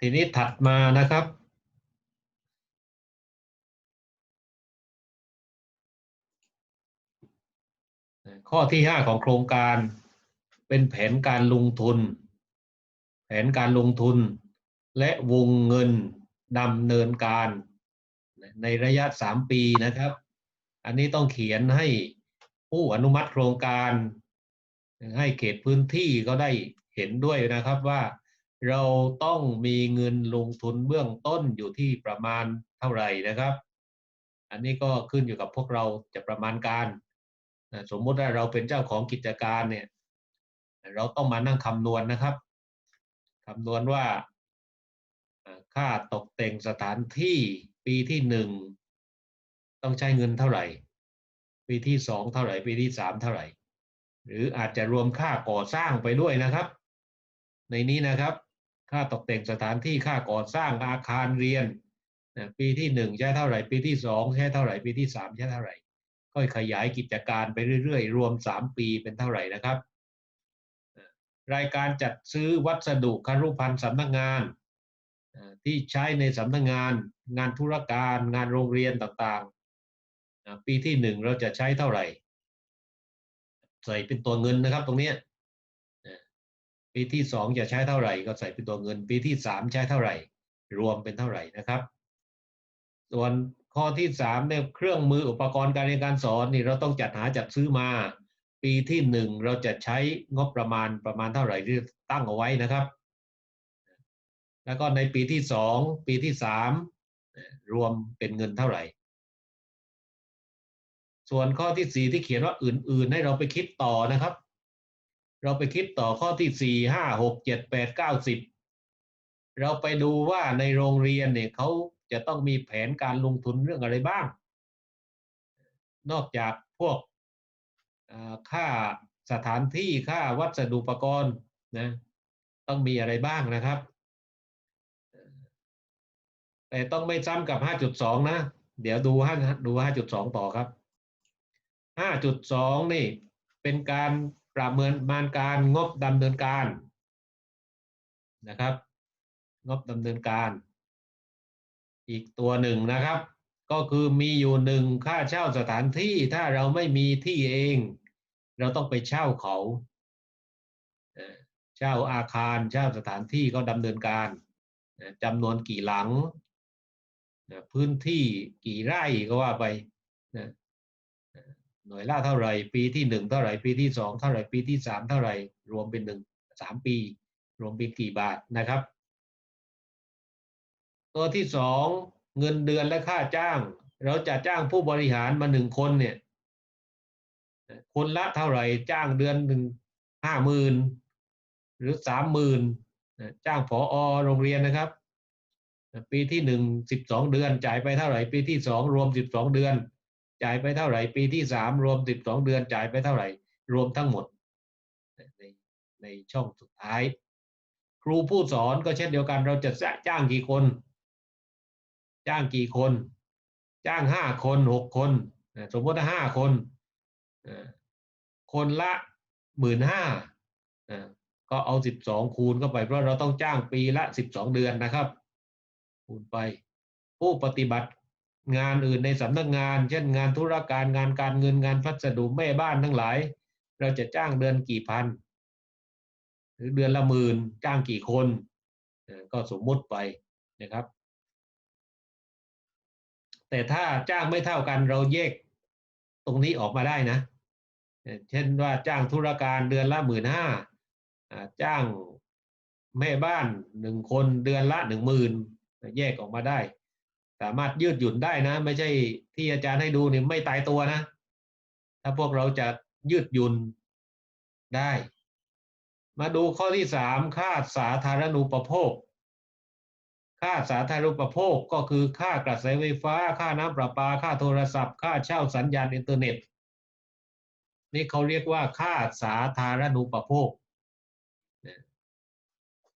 ทีนี้ถัดมานะครับ ข้อที่ห้าของโครงการเป็นแผนการลงทุน แผนการลงทุน และวงเงินดำเนินการในระยะสามปีนะครับ อันนี้ต้องเขียนให้ผู้อนุมัติโครงการ ให้เขตพื้นที่ก็ได้เห็นด้วยนะครับว่า เราต้องมีเงินลงทุนเบื้องต้นอยู่ที่ประมาณเท่าไหร่นะครับ อันนี้ก็ขึ้นอยู่กับพวกเราจะประมาณการ สมมุติว่าเราเป็นเจ้าของกิจการเนี่ย เราต้องมานั่งคำนวณนะครับคำนวณว่าอ่าค่าตกแต่งสถานที่ปีที่หนึ่งต้องใช้เงินเท่าไหร่ ปีที่สองเท่าไหร่ ปีที่สามเท่าไหร่ หรืออาจจะรวมค่าก่อสร้างไปด้วยนะครับ ในนี้นะครับ ค่าตกแต่งสถานที่ค่าก่อสร้างอาคารเรียนนะปีที่หนึ่งใช้เท่าไหร่ปีที่สองใช้เท่าไหร่ปีที่สามใช้เท่าไหร่ค่อยขยายกิจการไปเรื่อยๆ รวมสามปีเป็นเท่าไหร่นะครับ รายการจัดซื้อวัสดุคารุภัณฑ์สำนักงานที่ใช้ในสำนักงาน งานธุรการ งานโรงเรียนต่างๆ ปีที่หนึ่งเราจะใช้เท่าไหร่ ใส่เป็นตัวเงินนะครับตรงนี้ ปีที่สองจะใช้เท่าไหร่ก็ใส่เป็นตัวเงิน ปีที่สามใช้เท่าไหร่ รวมเป็นเท่าไหร่นะครับ ส่วนข้อที่สามเนี่ยเครื่องมืออุปกรณ์การเรียนการสอนนี่เราต้องจัดหาจัดซื้อมา ปีที่หนึ่งเราจะใช้งบประมาณประมาณเท่าไหร่ที่ตั้งเอาไว้นะครับ แล้วก็ในปีที่สองปีที่สามรวมเป็นเงินเท่าไหร่ ส่วนข้อที่สี่ที่เขียนว่าอื่น ๆ ให้เราไปคิดต่อนะครับ เราไปคิดต่อข้อที่สี่ห้าหกเจ็ดแปดเก้าสิบเราไปดูว่าในโรงเรียนเนี่ยเขาจะต้องมีแผนการลงทุนเรื่องอะไรบ้าง นอกจากพวกค่าสถานที่ค่าวัสดุอุปกรณ์นะต้องมีอะไรบ้างนะครับ แต่ต้องไม่ซ้ำกับ 5.2 นะ เดี๋ยวดู5ดู 5.2 ต่อครับ 5.2 นี่เป็นการ ประเมินมานการงบดำเนินการนะครับ งบดำเนินการ อีกตัวหนึ่งนะครับ ก็คือมีอยู่หนึ่งค่าเช่าสถานที่ถ้าเราไม่มีที่เอง เราต้องไปเช่าเขาเช่าอาคารเช่าสถานที่ก็ดำเนินการจำนวนกี่หลัง พื้นที่กี่ไร่ก็ว่าไป หน่วยละเท่าไหร่ ปีที่หนึ่งเท่าไหร่ ปีที่สองเท่าไหร่ ปีที่สามเท่าไหร่ รวมเป็นหนึ่งสามปี รวมเป็นกี่บาทนะครับ ตัวที่สองเงินเดือนและค่าจ้าง เราจะจ้างผู้บริหารมาหนึ่งคนเนี่ย คนละเท่าไหร่ จ้างเดือนหนึ่งห้าหมื่นหรือสามหมื่นจ้างผอโรงเรียนนะครับ ปีที่หนึ่งสิบสองเดือนจ่ายไปเท่าไหร่ ปีที่สองรวมสิบสองเดือน จ่ายไปเท่าไหร่ปีที่สามรวมสิบสองเดือนจ่ายไปเท่าไหร่ รวมทั้งหมด ในในช่องสุดท้าย ครูผู้สอนก็เช่นเดียวกัน เราจะจ้างกี่คน จ้างกี่คน จ้างห้าคนหกคนสมมติว่าห้าคนคนละหมื่นห้าก็เอาสิบสองคูณเข้าไปเพราะเราต้องจ้างปีละสิบสองเดือนนะครับ คูณไป ผู้ปฏิบัติ งานอื่นในสำนักงาน เช่นงานธุรการงานการเงินงานพัสดุแม่บ้านทั้งหลาย เราจะจ้างเดือนกี่พัน หรือเดือนละหมื่นจ้างกี่คนก็สมมุติไปนะครับ แต่ถ้าจ้างไม่เท่ากันเราแยกตรงนี้ออกมาได้นะเอ่อเช่นว่าจ้างธุรการเดือนละหมื่นห้าจ้างแม่บ้านหนึ่งคนเดือนละหนึ่งหมื่นแยกออกมาได้ สามารถยืดหยุ่นได้นะ ไม่ใช่ที่อาจารย์ให้ดูนี่ไม่ตายตัวนะ ถ้าพวกเราจะยืดหยุ่นได้ มาดูข้อที่สามค่าสาธารณูปโภค ค่าสาธารณูปโภคก็คือค่ากระแสไฟฟ้า ค่าน้ำประปา ค่าโทรศัพท์ ค่าเช่าสัญญาณอินเทอร์เน็ต นี่เขาเรียกว่าค่าสาธารณูปโภค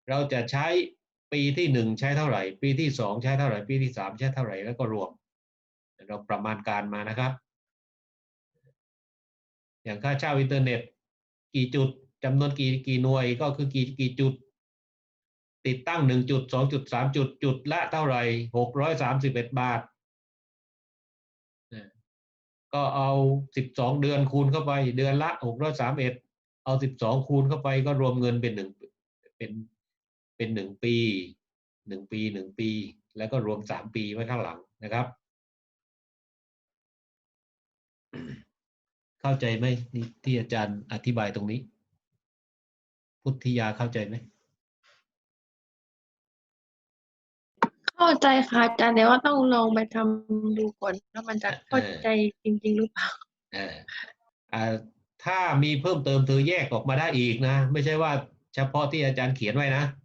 เราจะใช้ ปีที่หนึ่งใช้เท่าไหร่ ปีที่สองใช้เท่าไหร่ ปีที่สามใช้เท่าไหร่แล้วก็รวม เราประมาณการมานะครับ อย่างค่าเช่าอินเทอร์เน็ต กี่จุดจำนวนกี่กี่หน่วยก็คือกี่กี่จุด ติดตั้งหนึ่งจุดสองจุดสามจุดจุดละเท่าไหร่หกร้อยสามสิบเอ็ดบาทก็เอาสิบสองเดือนคูณเข้าไปเดือนละหกร้อยสามเอ็ดเอาสิบสองคูณเข้าไปก็รวมเงินเป็นหนึ่งเป็น เป็นหนึ่งปีหนึ่งปีหนึ่งปี แล้วก็รวมสามปีไว้ข้างหลังนะครับ เข้าใจไหมนี่ที่อาจารย์อธิบายตรงนี้ พุทธิยาเข้าใจไหมเข้าใจค่ะอาจารย์แต่ว่าต้องลองไปทำดูก่อนว่ามันจะเข้าใจจริง ๆ หรือเปล่าเอออ่าถ้ามีเพิ่มเติมเธอแยกออกมาได้อีกนะ ไม่ใช่ว่าเฉพาะที่อาจารย์เขียนไว้นะเออ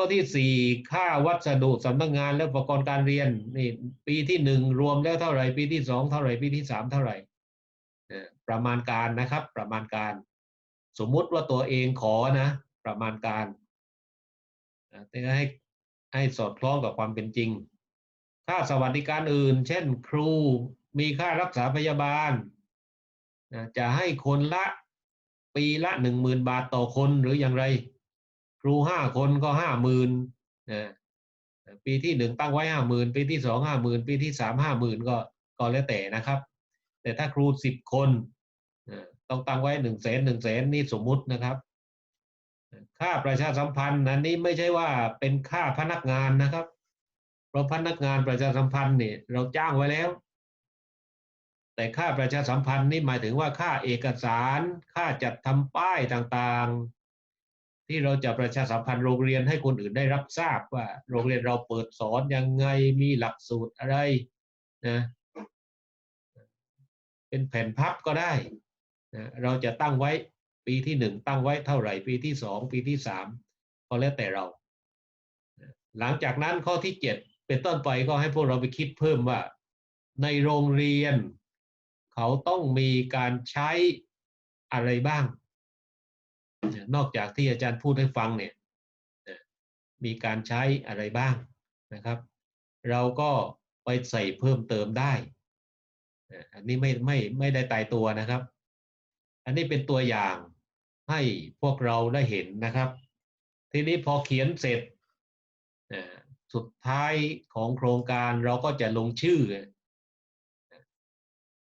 ข้อที่สี่ค่าวัสดุสำนักงานและอุปกรณ์การเรียนนี่ปีที่หนึ่งรวมแล้วเท่าไหร่ปีที่สองเท่าไหร่ปีที่สามเท่าไหร่ประมาณการนะครับ ประมาณการ สมมุติว่าตัวเองขอนะ ประมาณการให้ให้สอดคล้องกับความเป็นจริง ค่าสวัสดิการอื่น เช่น ครูมีค่ารักษาพยาบาลจะให้คนละปีละหนึ่งหมื่นบาทต่อคนหรืออย่างไร ครูห้าคนก็ห้าหมื่นนะปีที่หนึ่งตั้งไว้ห้าหมื่นปีที่สองห้าหมื่นปีที่สามห้าหมื่นก็ก็แล้วแต่นะครับ แต่ถ้าครูสิบคนต้องตั้งไว้หนึ่งแสนหนึ่งแสนนี่สมมุตินะครับ ค่าประชาสัมพันธ์อันนี้ไม่ใช่ว่าเป็นค่าพนักงานนะครับ เพราะพนักงานประชาสัมพันธ์เนี่ยเราจ้างไว้แล้ว แต่ค่าประชาสัมพันธ์นี่หมายถึงว่าค่าเอกสาร ค่าจัดทำป้ายต่างๆ ที่เราจะประชาสัมพันธ์โรงเรียนให้คนอื่นได้รับทราบว่า โรงเรียนเราเปิดสอนยังไงมีหลักสูตรอะไรนะเป็นแผ่นพับก็ได้นะเราจะตั้งไว้ปีที่หนึ่งตั้งไว้เท่าไหร่ปีที่สองปีที่สามก็แล้วแต่เรา หลังจากนั้นข้อที่เจ็ดเป็นต้นไปก็ให้พวกเราไปคิดเพิ่มว่า ในโรงเรียน เขาต้องมีการใช้อะไรบ้าง นอกจากที่อาจารย์พูดให้ฟังเนี่ยมีการใช้อะไรบ้างนะครับ เราก็ไปใส่เพิ่มเติมได้ อันนี้ไม่ไม่ไม่ได้ตายตัวนะครับ อันนี้เป็นตัวอย่างให้พวกเราได้เห็นนะครับ ทีนี้พอเขียนเสร็จสุดท้ายของโครงการเราก็จะลงชื่อ